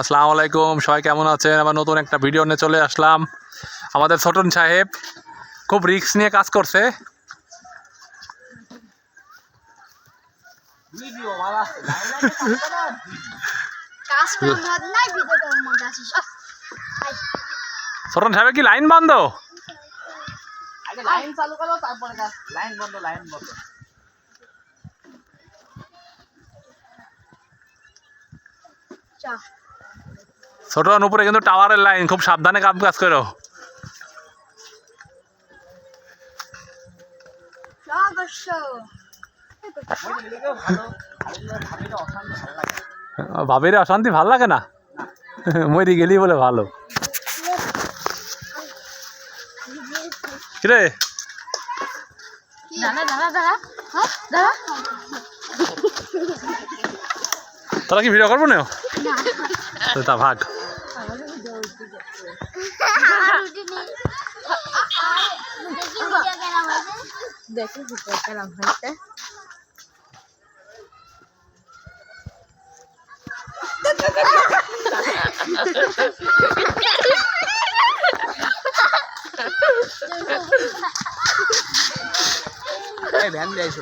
আসসালামু আলাইকুম সবাই কেমন আছেন? আবার নতুন একটা ভিডিও নিয়ে চলে আসলাম। আমাদের ছোটন সাহেব খুব রিক্স নিয়ে কাজ করছে। ছোটন সাহেবের কি লাইন বন্ধ? আগে লাইন চালু করো তারপরে লাইন বন্ধ লাইন বন্ধ। চা ছোটন উপরে কিন্তু টাওয়ারের লাইন খুব সাবধানে কাম কাজ করো। ভাবির অশান্তি ভালো লাগে না? মরি গেলি বলে ভালো। কিরে? হ্যাঁ তোরা কি ভিডিও করব না? তো তা ভাগ। দেখি ভিডিও কেমন হয়েছে ভ্যান দিয়েছ